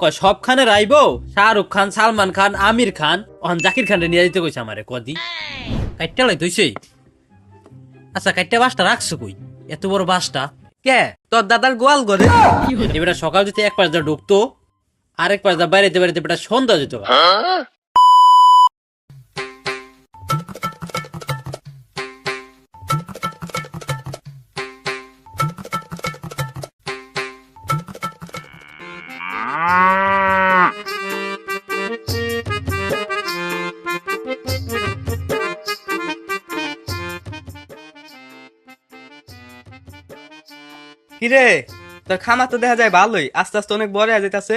কয় সবখানে রাইব? শাহরুখ খান সালমান খান আমির খান। অহন জাকির খান রে নিয়ে যেতে কইছে আমারে কদি কাইটটা লাই তুইছে আচ্ছা কাইটটা বাসটা রাখছো কই? এত বড় বাসটা? কে? তোর দাদার গোয়াল ঘরে এবার সকাল যদি এক পাশ দা ঢুকতো আরেক পাশ দা বাইরে বাইরে বেটা সন্ধ্যা যেত কিরে? তোর খামার তো দেখা যায় ভালোই। আস্তে আস্তে অনেক বড় হয়ে যাইতাছে।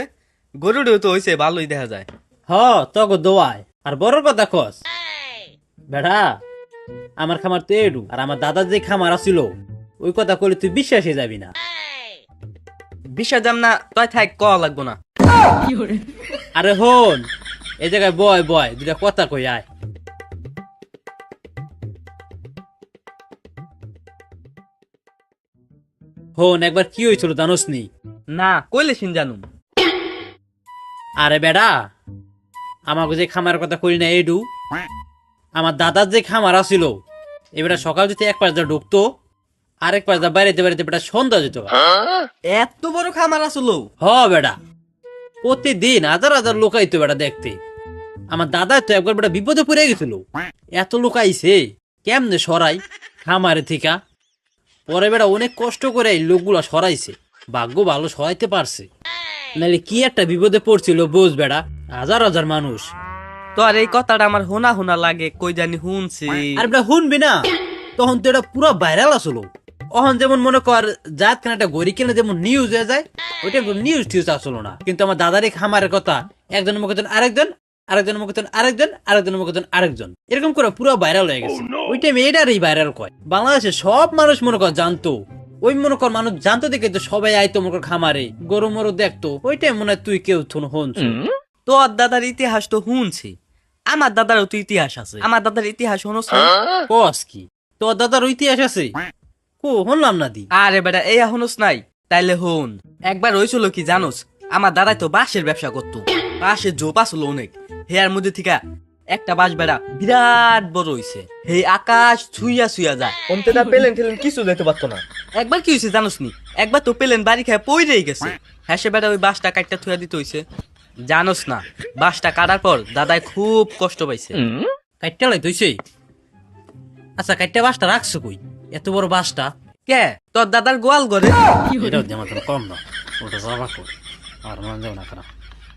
গরুটিও তো হইছে ভালোই দেখা যায়। হ তগো দোয়ায় আর বড় কথা কস। বেড়া আমার খামার তো এডু। আর আমার দাদার যে খামার আছিল ওই কথা কইলে তুই বিশ্বাসে যাবি না। বিশ্বাস যাম না তুই থাক ক লাগবো না। আরে হন এই জায়গায় বয় বয় দুটা কথা কই আয়। হন একবার কি হয়েছিল জানোস নি না কইলে সিন জানুম। আরে বেডা আমাকে যে খামার কথা করি না এডু? আমার দাদার যে খামার আছিল এবারে সকাল যদি এক পাশ দা ঢুকতো আরেক পাশ দা বাইরেতে বাইরেতে বেটা সন্ধ্যা যেত এত বড় খামার আসলো হ বেটা প্রতিদিন হাজার হাজার লোক আইতো বেটা দেখতে। আমার দাদা তো একবার বেটা বিপদে পড়ে গেছিল। এত লোক আইছে কেমনে সরাই খামারে থিকা? পরে বেটা অনেক কষ্ট করে এই লোকগুলা সরাইছে। ভাগ্য ভালো সরাইতে পারছে। নাহলে কি একটা বিপদে পড়ছিল বোঝ বেটা হাজার হাজার মানুষ। তোর এই কথাটা আমার হোনা হোনা লাগে কই জানি শুনছি আর বেটা শুনবি না। তখন তো এটা পুরো ভাইরাল আসলো। অহন যেমন মনে কর জাত খান একটা গড়ি কিনে যেমন নিউজ হয়ে যায় ওইটা নিউজ টিউজ আসলো না। কিন্তু আমার দাদার এই খামারের কথা একজন মুখে আরেকজন আরেকজন মুখে দেন আরেকজন আরেকজন মুখে দেন আরেকজন। এরকম করে পুরো ভাইরাল হয়ে গেছে। ওই টাইমে এটারই ভাইরাল কয়। বাংলাদেশে সব মানুষ মনে কর জানতো। ওই মনে কর মানুষ জানতো দেখে তো সবাই আইতো মনে কর খামারে। গরু মরু দেখতো। ওই টাইম মনে তুই কেউ থুন হনছ তোর দাদার ইতিহাস তো শুনছি। আমার দাদারও তো ইতিহাস আছে। আমার দাদার ইতিহাস শুনোস কস কি? তোর দাদার ইতিহাস আছে? কো হনলাম না দি। আরে বেটা এই শুনোস নাই। তাইলে হন একবার হয়েছিল কি জানোস? আমার দাদাই তো বাঁশের ব্যবসা করতো। বাঁশের জোপ আসলো অনেক। হেয়ার মধ্যে থেকে একটা বাঁশ বেড়া বিরাট বড় হইছে। হে আকাশ ছুইয়া ছুইয়া যায়। অন্তে না পেলেন ঠেলেন কিছু দেখতে পারতো না। একবার কি হয়েছে জানোস নি? একবার তো পেলেন বাড়ি খায় পইরেই গেছে। হ্যাঁ সে বেটা ওই বাঁশটা কাটটা থুয়া দিতে হইছে। জানোস না বাঁশটা কাটার পর দাদাই খুব কষ্ট পাইছে। কাইটটা লাই তুইছে আচ্ছা কাইটটা বাসটা রাখছো কই? এত বড় বাসটা কে? তোর দাদার গোয়াল ঘরে? এটাও আমার কম না। ওটা যাবা কই? আর মন যাও না খারাপ।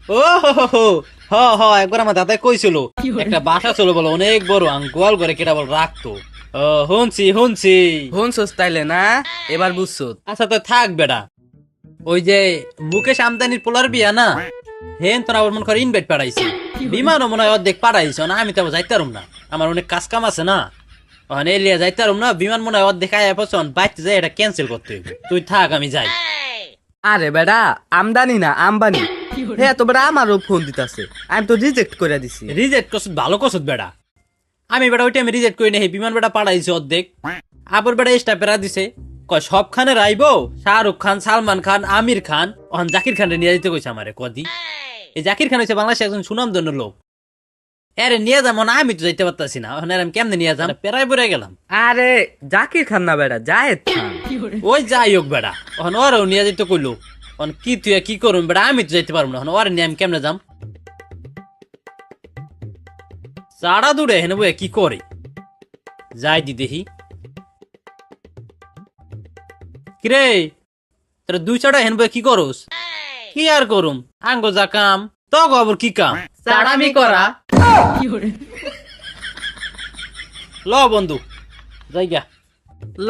ও হো হো হো হ হ একবার আমার দাদাই কইছিল একটা বাসা ছিল বলো অনেক বড় আং গোয়াল করে কেটা বল রাখতো। ও হুনছি হুনছি শুনছস তাইলে না? এবার বুঝছ আচ্ছা তো থাক বেটা। ওই যে মুকেশ আমদানির পোলার বিয়া না? হেন তোরা আবার মনে করে ইনভাইট পাঠাইছি। বিমানও মনে হয় অর্ধেক পাঠাইছ না? আমি তো যাইতে পারুম না। আমার অনেক কাজ কাম আছে না? এলিয়া যাইতে পারুম না? বিমান মনে হয় অর্ধেক আয়া পছন বাইতে যাই এটা ক্যান্সেল করতে তুই থাক আমি যাই। আরে বেটা আমদানি না আম্বানি। হ্যাঁ তো বেটা আমারও ফোন দিতাছে। আমি তো রিজেক্ট করে দিছি। রিজেক্ট করছত ভালো করছত বেটা আমি বেটা ওই টাইমে রিজেক্ট করি না হে বিমান বেটা পাঠাইছে অর্ধেক। আবার স্টাফেরা দিছে। কয় সবখানে রাইব? শাহরুখ খান সালমান খান আমির খান। ওখান জাকির খান নিয়ে যেতে কইছে আমারে কদি এই জাকির খান হচ্ছে বাংলাদেশে একজন সুনামধন্য লোক। আরে নিয়ে যাব না আমি তো যাইতে পারতাছি না। ওখানে আর আমি কেমনে নিয়ে যাম? পেরাই পরে গেলাম। আরে জাকির খান না বেড়া জায়েদ খান। ওই যাই হোক বেড়া। ওখানে ওরাও নিয়ে যেতে কইলো। ওখানে কি তুই কি করুন বেড়া আমি তো যাইতে পারব না। ওখানে ওরা নিয়ে আমি কেমনে যাম? চাড়া দূরে হেনে বইয়া কি করে? যাই দি দেখি। কিরে তোরা দুই চাড়া হেন বইয়া কি করস? কি আর করুম? আঙ্গ যা কাম তো আবার কি কাম? চাড়ামি করা। ল বন্ধু যাইগা। ল।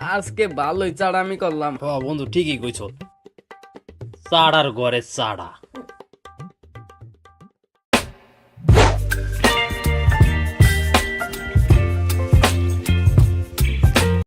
আজকে ভালোই চাড়া আমি করলাম। হ বন্ধু ঠিকই কইছ। চাড়ার ঘরে চাড়া।